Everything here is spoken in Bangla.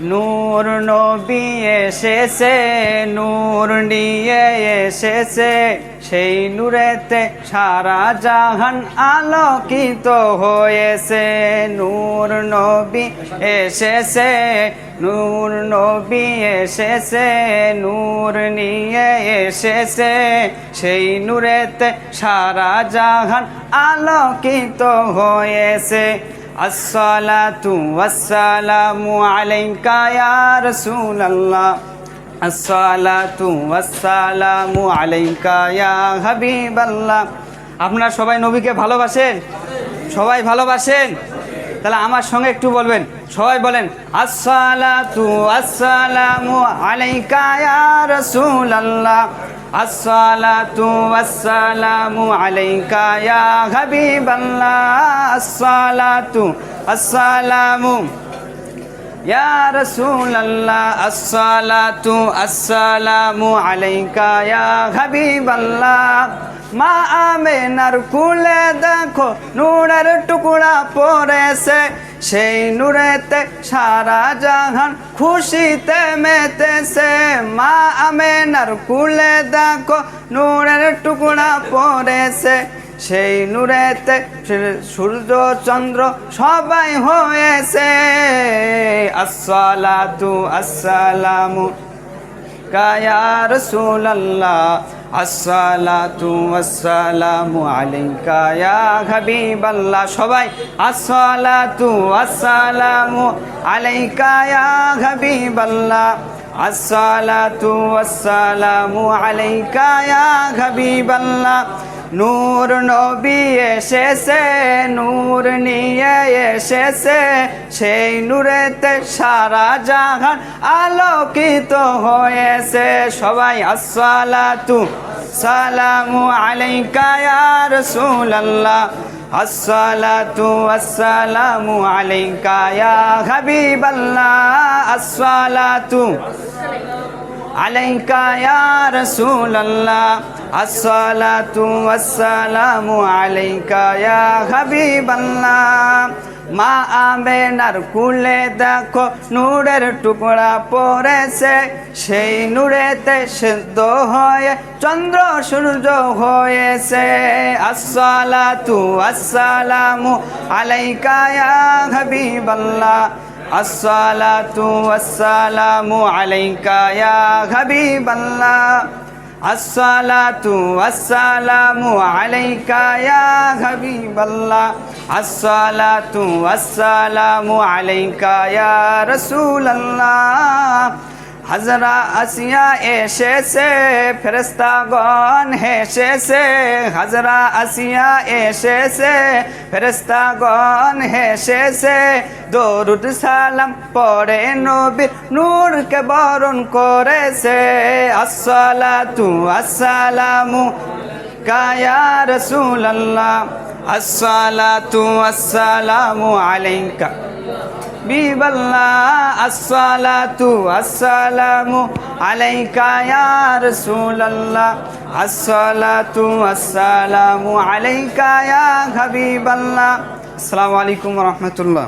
নূর নবী এসেছে, নূর নিয়ে এসেছে। সেই নূরেতে সারা জাহান আলোকিত হয়েছে। নূর নবী এসেছে, নূর নবী এসেছে, নূর নিয়ে এসেছে। সেই নূরেতে সারা জাহান আলোকিত হয়েছে। আসসালাতু ওয়াসসালামু আলাইকা ইয়া রাসূলুল্লাহ। আসসালাতু ওয়াসসালামু আলাইকা ইয়া হাবিবাল্লাহ। আপনারা সবাই নবীকে ভালোবাসেন? সবাই ভালোবাসেন? তাহলে আমার সঙ্গে একটু বলবেন। সবাই বলেন, আসসালাতু আসসালামু আলাইকা ইয়া রাসূলুল্লাহ। আসসালাতু আসসালামু আলাইকা ইয়া হাবিবাল্লাহ। আসসালাতু আসসালামু ইয়া রাসূলুল্লাহ। আসসালাতু আসসালামু আলাইকা ইয়া হাবিবাল্লাহ। মা আমেনার কুলে দেখো, নূরের টুকরা পড়েছে। সেই নূরেতে সারা জাহান খুশিতে মেতেছে। মা আমেনার কুলে দেখো, নূরের টুকরা পড়েছে। সেই নূরেতে সূর্য, চন্দ্র সবাই হয়েছে। আসসালাতু আসসালামু কায়া রসুল্লাহ আসসালাতু আসসালামু আলাইকা ইয়া হাবিবাল্লাহ। সবাই আসসালাতু আসসালামু আলাইকা ইয়া হাবিবাল্লাহ। আসসালাতু আসসালামু আলাইকা ইয়া হাবিবাল্লাহ। নূর নবী এসেছে, নূর নিয়ে এসেছে, সেই নূরেতে সারা জাহান আলোকিত হয়েছে। সবাই আসসালাতু সালামু আলাইকা ইয়া রাসূলুল্লাহ। আসসালাতু আসসালামু আলাইকা ইয়া হাবিবাল্লাহ। আসসালাতু আলাইকা ইয়া রাসূলুল্লাহ, আসসালাতু ওয়াসসালামু আলাইকা ইয়া হাবিবাল্লাহ। মা আমেনার কুলে দেখো, নূরের টুকরা পড়েছে, সেই নূরেতে সিদ্ধ হয়ে, চন্দ্র সূর্য হয়েছে। আসসালাতু আসসালামু আলাইকা ইয়া হাবিবাল্লাহ। আসসালাতু আসসালামু আলাইকা ইয়া হাবিবাল্লাহ। আসসালাতু আসসালামু আলাইকা ইয়া হাবিবাল্লাহ। আসসালাতু আসসালামু আলাইকা ইয়া রাসূলুল্লাহ। হাজরা আসিয়া এসেছে ফেরেস্তাগণ হেসেছে হাজরা আসিয়া এসেছে ফেরেস্তাগণ হেসেছে দরুদ সালাম পড়ে নবীর নূরকে বরণ করেছে আসসালাতু আসসালামু কায়া রাসূলুল্লাহ আসসালাতু আসসালামু আলাইকা বিবাল্লাহ আসসালাতু আসসালামু আলাইকা ইয়া রাসূলুল্লাহ আসসালাতু আসসালামু আলাইকা ইয়া হাবিবাল্লাহ। আসসালামু আলাইকুম রাহমাতুল্লাহ।